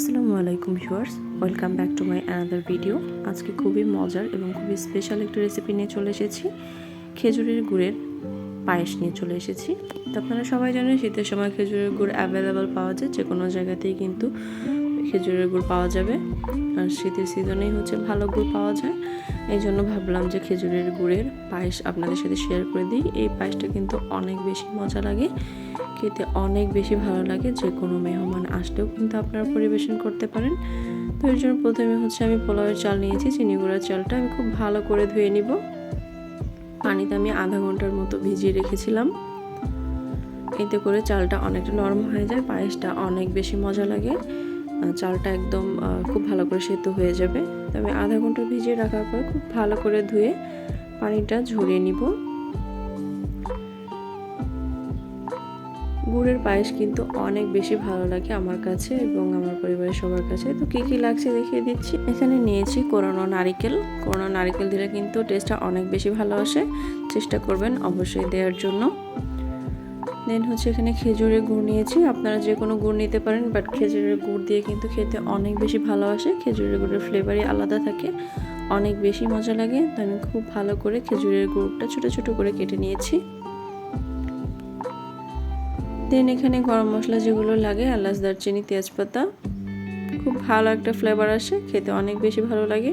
আসসালামু আলাইকুম viewers, welcome back to my another video আজকে খুবই মজার এবং খুবই স্পেশাল একটা রেসিপি নিয়ে চলে এসেছি। খেজুরের গুড়ের পায়েস নিয়ে চলে এসেছি। তো আপনারা সবাই জানেন শীতের সময় খেজুরের গুড় অ্যাভেলেবেল পাওয়া যায় যে কোনো জায়গাতেই কিন্তু। খেজুরের গুড় পাওয়া যাবে। আর শীতের সিজনেই হচ্ছে ভালো গুড় পাওয়া যায়। এই জন্য ভাবলাম যে খেজুরের গুড়ের পায়েস আপনাদের সাথে শেয়ার করে দিই। এই পায়েসটা কিন্তু অনেক বেশি মজা লাগে, খেতে অনেক বেশি ভালো লাগে। যে কোনো মেহমান আসলেও কিন্তু আপনারা পরিবেশন করতে পারেন। তো এর জন্য প্রথমে হচ্ছে আমি পোলাওয়ের চাল নিয়েছি, চিনি গুঁড়ার চালটা আমি খুব ভালো করে ধুয়ে নিব। পানিতে আমি আধা ঘণ্টার মতো ভিজিয়ে রেখেছিলাম। এতে করে চালটা অনেকটা নরম হয়ে যায়, পায়েসটা অনেক বেশি মজা লাগে। চালটা একদম খুব ভালো করে সেদ্ধ হয়ে যাবে। তো আমি আধা ঘণ্টা ভিজিয়ে রাখার পর খুব ভালো করে ধুয়ে পানিটা ঝরিয়ে নিব। গুড়ের পায়েস কিন্তু অনেক বেশি ভালো লাগে আমার কাছে এবং আমার পরিবারের সবার কাছে। তো কী কী লাগছে দেখিয়ে দিচ্ছি। এখানে নিয়েছি কোরানো নারিকেল। কোরানো নারিকেল দিলে কিন্তু টেস্টটা অনেক বেশি ভালো আসে। চেষ্টা করবেন অবশ্যই দেওয়ার জন্য। দেন হচ্ছে এখানে খেজুরের গুড় নিয়েছি। আপনারা যে কোনো গুড় নিতে পারেন বাট খেজুরের গুড় দিয়ে কিন্তু খেতে অনেক বেশি ভালো আসে। খেজুরের গুড়ের ফ্লেভারই আলাদা থাকে, অনেক বেশি মজা লাগে। তো আমি খুব ভালো করে খেজুরের গুড়টা ছোটো ছোটো করে কেটে নিয়েছি। দেন এখানে গরম মশলা যেগুলো লাগে, এলাচ, দারচিনি, তেজপাতা, খুব ভালো একটা ফ্লেভার আসে। খেতে অনেক বেশি ভালো লাগে।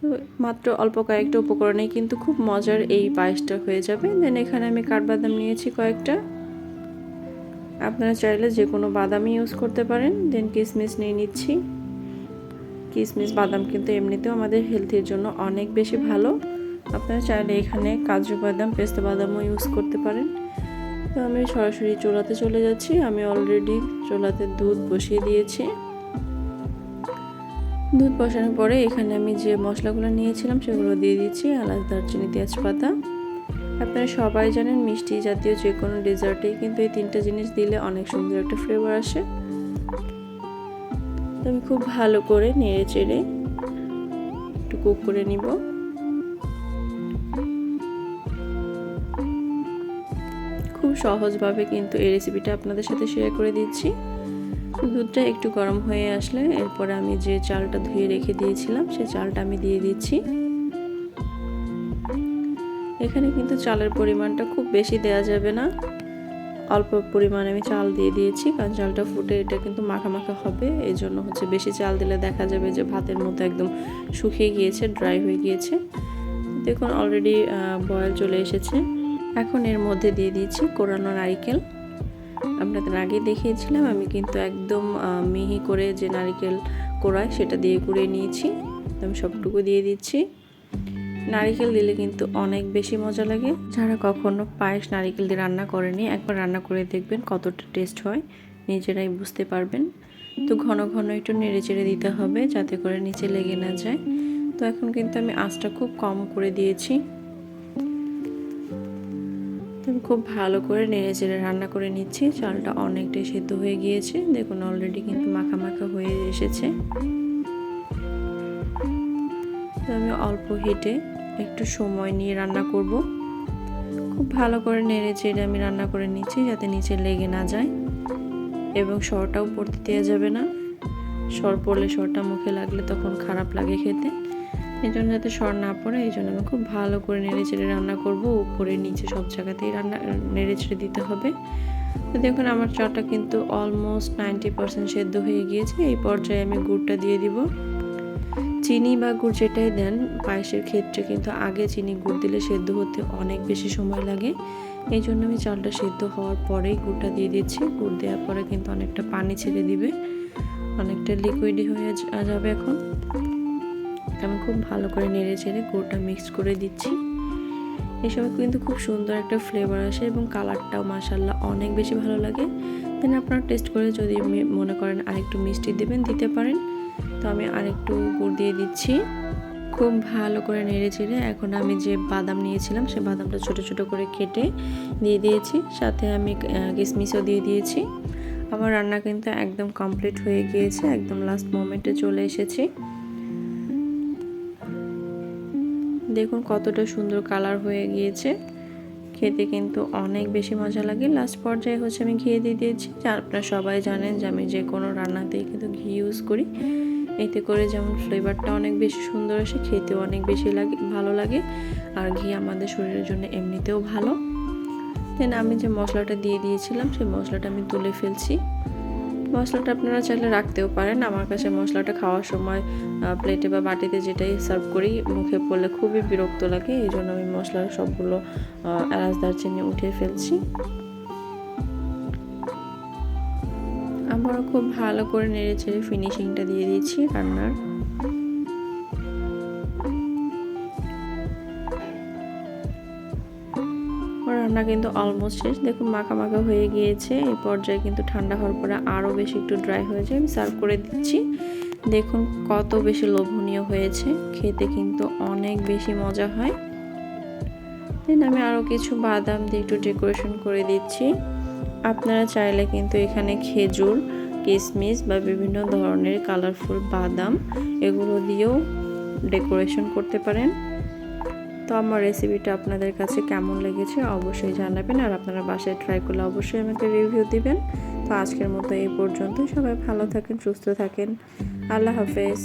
তো মাত্র অল্প কয়েকটা উপকরণে কিন্তু খুব মজার এই পায়েসটা হয়ে যাবে। দেন এখানে আমি কাঠবাদাম নিয়েছি কয়েকটা। আপনারা চাইলে যে কোনো বাদামই ইউজ করতে পারেন। দেন কিশমিশ নিয়ে নিচ্ছি। কিশমিশ বাদাম কিন্তু এমনিতেও আমাদের হেলথের জন্য অনেক বেশি ভালো। আপনারা চাইলে এখানে কাজু বাদাম, পেস্তা বাদামও ইউজ করতে পারেন। তো আমি সরাসরি চোলাতে চলে যাচ্ছি। আমি অলরেডি চোলাতে দুধ বসিয়ে দিয়েছি। দুধ বসানোর পরে এখানে আমি যে মশলাগুলো নিয়েছিলাম সেগুলো দিয়ে দিচ্ছি, এলাচ, দারচিনি, তেজপাতা। আপনারা সবাই জানেন মিষ্টি জাতীয় যে কোনো ডেজার্টেই কিন্তু এই তিনটা জিনিস দিলে অনেক সুন্দর একটা ফ্লেভার আসে। আমি খুব ভালো করে নেড়ে চেড়ে একটু কুক করে নিব। খুব সহজভাবে কিন্তু এই রেসিপিটা আপনাদের সাথে শেয়ার করে দিচ্ছি। দুধটা একটু গরম হয়ে আসলে এরপরে আমি যে চালটা ধুয়ে রেখে দিয়েছিলাম, সে চালটা আমি দিয়ে দিচ্ছি। এখানে কিন্তু চালের পরিমাণটা খুব বেশি দেওয়া যাবে না। অল্প পরিমাণে আমি চাল দিয়ে দিয়েছি, কারণ চালটা ফুটে এটা কিন্তু মাখা মাখা হবে। এই জন্য হচ্ছে বেশি চাল দিলে দেখা যাবে যে ভাতের মতো একদম শুকিয়ে গিয়েছে ড্রাই হয়ে গিয়েছে। দেখুন অলরেডি বয়েল চলে এসেছে। এখন এর মধ্যে দিয়ে দিয়েছি কোরানো নারিকেল আপনাদের আগে দেখিয়েছিলাম, আমি কিন্তু একদম মিহি করে যে নারিকেল কোড়ায় সেটা দিয়ে কুড়িয়ে নিয়েছি। আমি সবটুকু দিয়ে দিচ্ছি। নারিকেল দিলে কিন্তু অনেক বেশি মজা লাগে। যারা কখনো পায়েস নারিকেল দিয়ে রান্না করেনি, একবার রান্না করে দেখবেন কতটা টেস্ট হয়, নিজেরাই বুঝতে পারবেন। তো ঘন ঘন একটু নেড়ে চেড়ে দিতে হবে যাতে করে নিচে লেগে না যায়। তো এখন কিন্তু আমি আঁচটা খুব কম করে দিয়েছি। আমি খুব ভালো করে নেড়ে চেড়ে রান্না করে নিচ্ছি। চালটা অনেকটাই সেদ্ধ হয়ে গিয়েছে। দেখুন অলরেডি কিন্তু মাখা মাখা হয়ে এসেছে। আমি অল্প হিটে একটু সময় নিয়ে রান্না করব। খুব ভালো করে নেড়ে চেড়ে আমি রান্না করে নিচ্ছি যাতে নিচে লেগে না যায় এবং সরটাও পড়তে দেওয়া যাবে না। সর পড়লে সরটা মুখে লাগলে তখন খারাপ লাগে খেতে। এই জন্য যাতে সর না পড়ে, এই জন্য আমি খুব ভালো করে নেড়ে চেড়ে রান্না করব। উপরে নিচে সব জায়গাতেই রান্না, নেড়ে চেড়ে দিতে হবে। তো দেখুন, আমার চাটা কিন্তু অলমোস্ট নাইনটি পারসেন্ট সেদ্ধ হয়ে গিয়েছে। এই পর্যায়ে আমি গুড়টা দিয়ে দিব। চিনি বা গুড় যেটাই দেন, পায়েসের ক্ষেত্রে কিন্তু আগে চিনি গুড় দিলে সেদ্ধ হতে অনেক বেশি সময় লাগে। এই জন্য আমি চালটা সেদ্ধ হওয়ার পরেই গুড়টা দিয়ে দিচ্ছি। গুড় দেওয়ার পরে কিন্তু অনেকটা পানি ছেড়ে দিবে। অনেকটা লিকুইডই হয়ে যাবে এখন। আমি খুব ভালো করে নেড়ে চেড়ে গুড়টা মিক্স করে দিচ্ছি। সময় কিন্তু খুব সুন্দর একটা ফ্লেভার আসে এবং কালারটাও মাসাল্লাহ অনেক বেশি ভালো লাগে। দেন আপনারা টেস্ট করে যদি মনে করেন আরেকটু মিষ্টি দেবেন, দিতে পারেন। তো আমি আরেকটু গুড় দিয়ে দিচ্ছি। খুব ভালো করে নেড়ে চেড়ে এখন আমি যে বাদাম নিয়েছিলাম, সে বাদামটা ছোট ছোট করে কেটে দিয়ে দিয়েছি। সাথে আমি কিশমিশও দিয়ে দিয়েছি। আমার রান্না কিন্তু একদম কমপ্লিট হয়ে গিয়েছে, একদম লাস্ট মোমেন্টে চলে এসেছি। দেখুন কতটা সুন্দর কালার হয়ে গিয়েছে। খেতে কিন্তু অনেক বেশি মজা লাগে। লাস্ট পর্যায়ে হচ্ছে আমি ঘি দিয়ে দিয়েছি। যা আপনারা সবাই জানেন যে আমি যে কোনো রান্নাতেই কিন্তু ঘি ইউজ করি। এতে করে যেমন ফ্লেভারটা অনেক বেশি সুন্দর আসে, খেতেও অনেক বেশি লাগে, ভালো লাগে। আর ঘি আমাদের শরীরের জন্য এমনিতেও ভালো। দেন আমি যে মশলাটা দিয়ে দিয়েছিলাম, সেই মশলাটা আমি তুলে ফেলছি। মশলাটা আপনারা চাইলে রাখতেও পারেন। আমার কাছে মশলাটা খাওয়ার সময় প্লেটে বা বাটিতে যেটাই সার্ভ করি, মুখে পড়লে খুবই বিরক্ত লাগে। এই জন্য আমি মশলার সবগুলো এলাচ, দারচিনি উঠিয়ে ফেলছি। আমরা খুব ভালো করে নেড়ে ছেড়ে ফিনিশিংটা দিয়ে দিয়েছি রান্নার। রান্না কিন্তু অলমোস্ট শেষ। দেখুন মাখা মাখা হয়ে গিয়েছে। এই পর্যায়ে কিন্তু ঠান্ডা হওয়ার পরে আরও বেশি একটু ড্রাই হয়ে যায়। আমি সার্ভ করে দিচ্ছি। দেখুন, কত বেশি লোভনীয় হয়েছে। খেতে কিন্তু অনেক বেশি মজা হয়। দেন আমি আরও কিছু বাদাম দিয়ে একটু ডেকোরেশন করে দিচ্ছি। আপনারা চাইলে কিন্তু এখানে খেজুর কিশমিশ বা বিভিন্ন ধরনের কালারফুল বাদাম এগুলো দিয়েও ডেকোরেশন করতে পারেন। তো আমার রেসিপিটা আপনাদের কাছে কেমন লেগেছে অবশ্যই জানাবেন আর আপনারা বাসায় ট্রাই করলে অবশ্যই আমাকে রিভিউ দিবেন। তো আজকের মতো এই পর্যন্ত সবাই ভালো থাকেন, সুস্থ থাকেন। আল্লাহ হাফেজ।